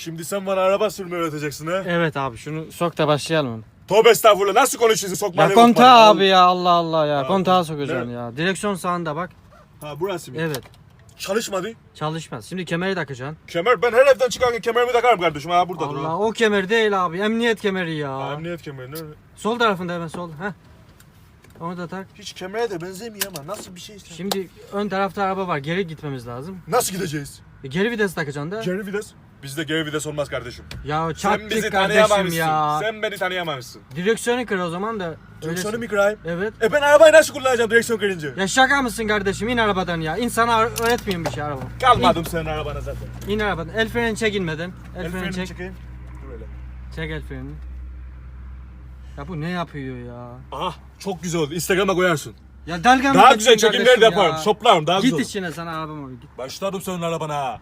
Şimdi sen bana araba sürmeyi öğreteceksin ha? Evet abi şunu sok da başlayalım. Tövbe estağfurullah nasıl konuşuyorsun sokma. Ya kontağı abi ya Allah Allah ya. Kontağı sokacaksın ya. Direksiyon sağında bak. Ha burası mı? Evet. Çalışmadı. Çalışmaz. Şimdi kemeri takacaksın. Kemer ben her evden çıkarken kemerimi takarım kardeşim ha burada dur. Allah o kemer değil abi. Emniyet kemeri ya. Ha, Emniyet kemeri nerede? Sol tarafında hemen sol. Heh. Onu da tak. Hiç kemere de benzemiyor ama nasıl bir şey işte. Şimdi ön tarafta araba var. Geri gitmemiz lazım. Nasıl gideceğiz? E, geri vites takacaksın da. Geri vites. Bizde geri vites olmaz kardeşim. Ya Sen bizi kardeşim tanıyamamışsın. ya. Sen beni tanıyamamışsın. Direksiyonu kır o zaman da. öyle- Direksiyonu mu kırayım? Evet. E ben arabayı nasıl kullanacağım direksiyon kırınca? Ya şaka mısın kardeşim? İn arabadan ya. İnsana öğretmiyorum bir şey araba. Kalmadım senin arabana zaten. İn, in arabadan. El freni çek inmeden. El, El freni frenini çek. çekeyim. Dur öyle. Çek el frenini. Ya bu ne yapıyor ya? Aha çok güzel oldu. Instagram'a koyarsın. Ya dalga mı Daha güzel çekimler de kardeşim yaparım. ya? Şoplarım daha Git güzel. içine sana arabama bir git. Başladım senin arabana ha.